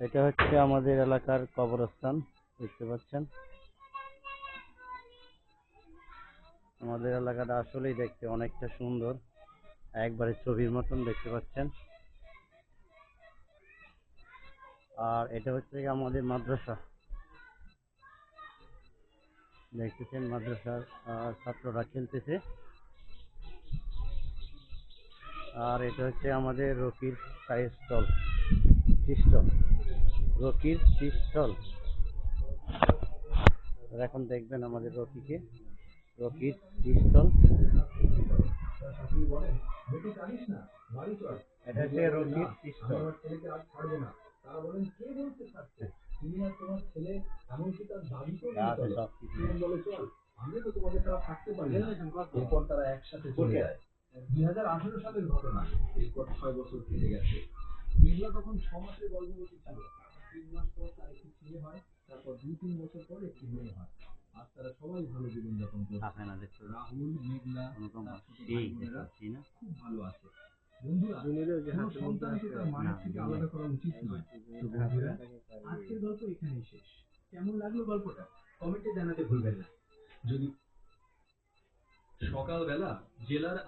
এটা হচ্ছে আমাদের এলাকার কবরস্থান, দেখতে পাচ্ছেন? আমাদের এলাকাটা আসলেই দেখতে অনেকটা সুন্দর। একবারে ছবির মতন দেখতে পাচ্ছেন। আর এটা হচ্ছে আমাদের মাদ্রাসা। দেখতেছেন মাদ্রাসার ছাত্ররা খেলতেছে। আর এটা হচ্ছে আমাদের রকির চায়ের স্টল স্টল রকির আর এখন দেখবেন আমাদের রকিকে। রকির এরপর ছয় বছর কেটে গেছে। মেঘলা তখন ছ মাসের গর্ভবতী ছিল। তিন মাস পর তার একটি ছেলে হয় তারপর দুই তিন বছর পর একটি মেয়ে হয়। আজ তারা সবাই ভালো জীবনযাপন করছে। থাকে না রাহুল মেঘলা অনুপম তার ছোট এই ভাই বোনেরা দেখাচ্ছি না। খুব ভালো আছে। বন্ধুরা কোনো সন্তানকে তার মায়ের থেকে আলাদা করা উচিত নয়। তো বন্ধুরা আজকের গল্প এখানেই শেষ। কেমন লাগল গল্পটা? কমেন্টে জানাতে ভুলবেন না। যদি সকালবেলা জেলার